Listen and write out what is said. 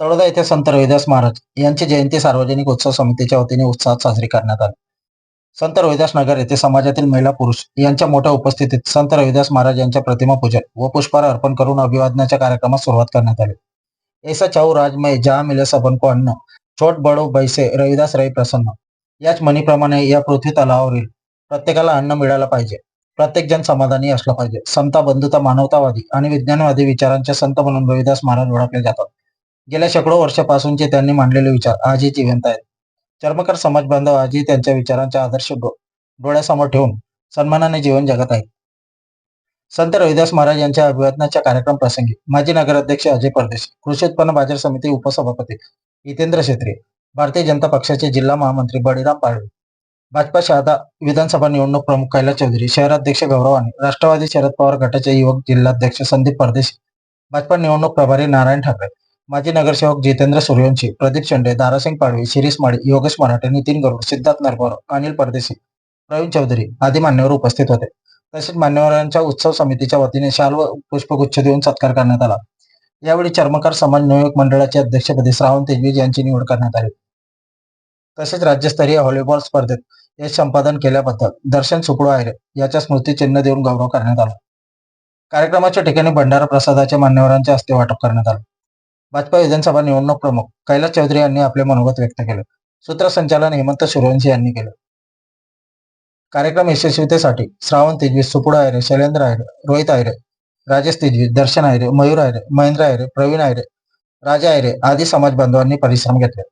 तळोदा येथे संत रविदास महाराज यांची जयंती सार्वजनिक उत्सव समितीच्या वतीने उत्साहात साजरी करण्यात आली. संत रोहिदास नगर येथे समाजातील महिला पुरुष यांच्या मोठ्या उपस्थितीत संत रविदास महाराज यांच्या प्रतिमा पूजन व पुष्पहार अर्पण करून अभिवादनाच्या कार्यक्रमास सुरुवात करण्यात आली. ऐसा चाऊ राजमय जहा मिले सबन को अन्न छोट बडो बैसे रविदास रई प्रसन्न. याच म्हणीप्रमाणे या पृथ्वी तलावावरील प्रत्येकाला अन्न मिळायला पाहिजे. प्रत्येक जण समाधानी असला पाहिजे. संता बंधुता मानवतावादी आणि विज्ञानवादी विचारांचे संत म्हणून रविदास महाराज ओळखले जातात. गेल्या शेकडो वर्षापासूनचे त्यांनी मांडलेले विचार आजही जिवंत आहेत. चर्मकार समाज बांधव आजही त्यांच्या विचारांचा आदर्श डोळ्यासमोर ठेवून सन्मानाने जीवन जगत आहेत. संत रविदास महाराज यांच्या अभिवादनाच्या कार्यक्रम प्रसंगी माजी नगराध्यक्ष अजय परदेश कृषी उत्पन्न बाजार समिती उपसभापती हितेंद्र शेत्रे भारतीय जनता पक्षाचे जिल्हा महामंत्री बळीराम पाळवे भाजपा शहादा विधानसभा निवडणूक प्रमुख कैलास चौधरी शहराध्यक्ष गौरवानी राष्ट्रवादी शरद पवार गटाचे युवक जिल्हाध्यक्ष संदीप परदेशी भाजपा निवडणूक प्रभारी नारायण ठाकरे माजी नगरसेवक जितेंद्र सूर्यवंशी प्रदीप शेंडे दारासिंग पाडवी शिरीष माळी योगेश मराठे नितीन गरुड सिद्धार्थ नरवर अनिल परदेशी प्रवीण चौधरी आदी मान्यवर उपस्थित होते. तसेच मान्यवरांच्या उत्सव समितीच्या वतीने शाल व पुष्पगुच्छ देऊन सत्कार करण्यात आला. यावेळी चर्मकार समाज नियोजक मंडळाचे अध्यक्षपदी श्रावण तेजवीज यांची निवड करण्यात आली. तसेच राज्यस्तरीय व्हॉलीबॉल स्पर्धेत यश संपादन केल्याबद्दल दर्शन सुकडो आयरे याच्या स्मृतिचिन्ह देऊन गौरव करण्यात आला. कार्यक्रमाच्या ठिकाणी भंडारा प्रसादाच्या मान्यवरांच्या हस्ते वाटप करण्यात आलं. भाजपा विधानसभा निवडणूक प्रमुख कैलास चौधरी यांनी आपले मनोगत व्यक्त केले. सूत्रसंचालन हेमंत सूर्यवंशी यांनी केले. कार्यक्रम यशस्वीतेसाठी श्रावण तेजवी सुपुड आयरे शैलेंद्र आयरे रोहित आयरे राजेश तेजवी दर्शन आयरे मयूर आयरे महेंद्र आयरे प्रवीण आयरे राजा आयरे आदी समाज बांधवांनी परिश्रम घेतले.